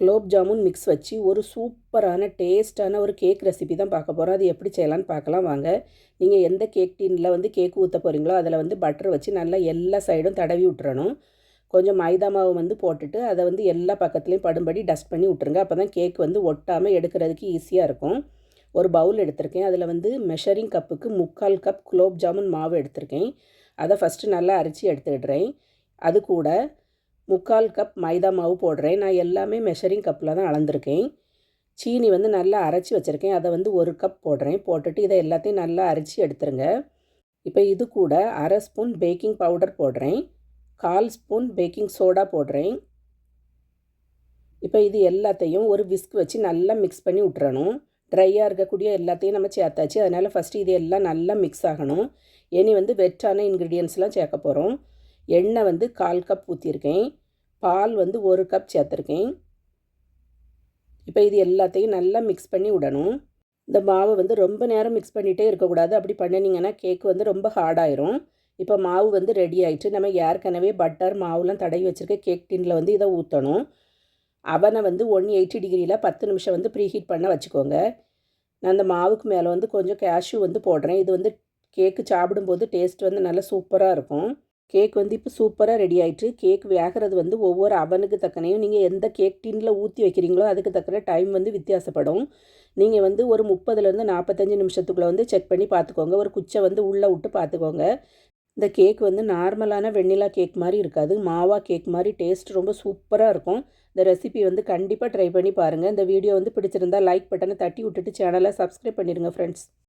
Gulab jamun mix வச்சு ஒரு சூப்பரான டேஸ்ட்டான ஒரு கேக் ரெசிபி தான் பார்க்க போகிறோம் அது எப்படி செய்யலான்னு பார்க்கலாம் வாங்க. நீங்கள் எந்த கேக் டீனில் வந்து கேக் ஊற்ற போகிறீங்களோ அதில் வந்து பட்டர் வச்சு நல்லா எல்லா சைடும் தடவி விட்டுறணும். கொஞ்சம் மைதா மாவு வந்து போட்டுட்டு அதை வந்து எல்லா பக்கத்துலேயும் படும்படி டஸ்ட் பண்ணி விட்ருங்க அப்போ தான் கேக் வந்து ஒட்டாமல் எடுக்கிறதுக்கு ஈஸியாக இருக்கும். ஒரு பவுல் எடுத்திருக்கேன். அதில் வந்து மெஷரிங் கப்புக்கு முக்கால் கப் குலோப் ஜாமுன் மாவு எடுத்திருக்கேன். அதை ஃபஸ்ட்டு நல்லா அரைச்சி எடுத்துக்கிடுறேன் அது கூட முக்கால் கப் மைதா மாவு போடுறேன். நான் எல்லாமே மெஷரிங் கப்பில் தான் அளந்திருக்கேன். சீனி வந்து நல்லா அரைச்சி வச்சுருக்கேன். அதை வந்து ஒரு கப் போடுறேன். போட்டுட்டு இதை எல்லாத்தையும் நல்லா அரைச்சி எடுத்துருங்க. இப்போ இது கூட அரை ஸ்பூன் பேக்கிங் பவுடர் போடுறேன். கால் ஸ்பூன் பேக்கிங் சோடா போடுறேன். இப்போ இது எல்லாத்தையும் ஒரு விஸ்க் வச்சு நல்லா மிக்ஸ் பண்ணி விட்டுறணும் ட்ரையாக இருக்கக்கூடிய எல்லாத்தையும் நம்ம சேர்த்தாச்சு. அதனால் ஃபஸ்ட்டு இது எல்லாம் நல்லா மிக்ஸ் ஆகணும். இனி வந்து வெட்டான இன்க்ரீடியன்ஸ்லாம் சேர்க்க போகிறோம் எண்ணெய் வந்து கால் கப் ஊற்றிருக்கேன் பால் வந்து ஒரு கப் சேர்த்துருக்கேன். இப்போ இது எல்லாத்தையும் நல்லா மிக்ஸ் பண்ணி விடணும். இந்த மாவை வந்து ரொம்ப நேரம் மிக்ஸ் பண்ணிகிட்டே இருக்கக்கூடாது. அப்படி பண்ணினீங்கன்னா கேக் வந்து ரொம்ப ஹார்டாயிரும் இப்போ மாவு வந்து ரெடி ஆயிட்டு நம்ம ஏற்கனவே பட்டர் மாவுலாம் தடவி வச்சுருக்க கேக் டின்னில் வந்து இதை ஊற்றணும் அவனை வந்து ஒன் எயிட்டி டிகிரியில் பத்து நிமிஷம் வந்து ப்ரீஹீட் பண்ண வச்சுக்கோங்க. நான் அந்த மாவுக்கு மேலே வந்து கொஞ்சம் கேஷ்யூ வந்து போடுறேன். இது வந்து கேக்கு சாப்பிடும்போது டேஸ்ட் வந்து நல்லா சூப்பராக இருக்கும். கேக் வந்து இப்போ சூப்பராக ரெடி ஆயிட்டு கேக் வேகிறது வந்து ஒவ்வொரு அவனுக்கு தக்கனையும் நீங்கள் எந்த கேக் டின்னில் ஊற்றி வைக்கிறீங்களோ அதுக்கு தக்கன டைம் வந்து வித்தியாசப்படும். நீங்கள் வந்து ஒரு முப்பதுலேருந்து நாற்பத்தஞ்சு நிமிஷத்துக்குள்ளே வந்து செக் பண்ணி பார்த்துக்கோங்க ஒரு குச்சை வந்து உள்ளே விட்டு பார்த்துக்கோங்க இந்த கேக் வந்து நார்மலான வெண்ணிலா கேக் மாதிரி இருக்காது. மாவா கேக் மாதிரி டேஸ்ட் ரொம்ப சூப்பராக இருக்கும். இந்த ரெசிபி வந்து கண்டிப்பாக ட்ரை பண்ணி பாருங்கள் இந்த வீடியோ வந்து பிடிச்சிருந்தா லைக் பட்டனை தட்டி விட்டுட்டு சேனலை சப்ஸ்கிரைப் பண்ணிடுங்க ஃப்ரெண்ட்ஸ்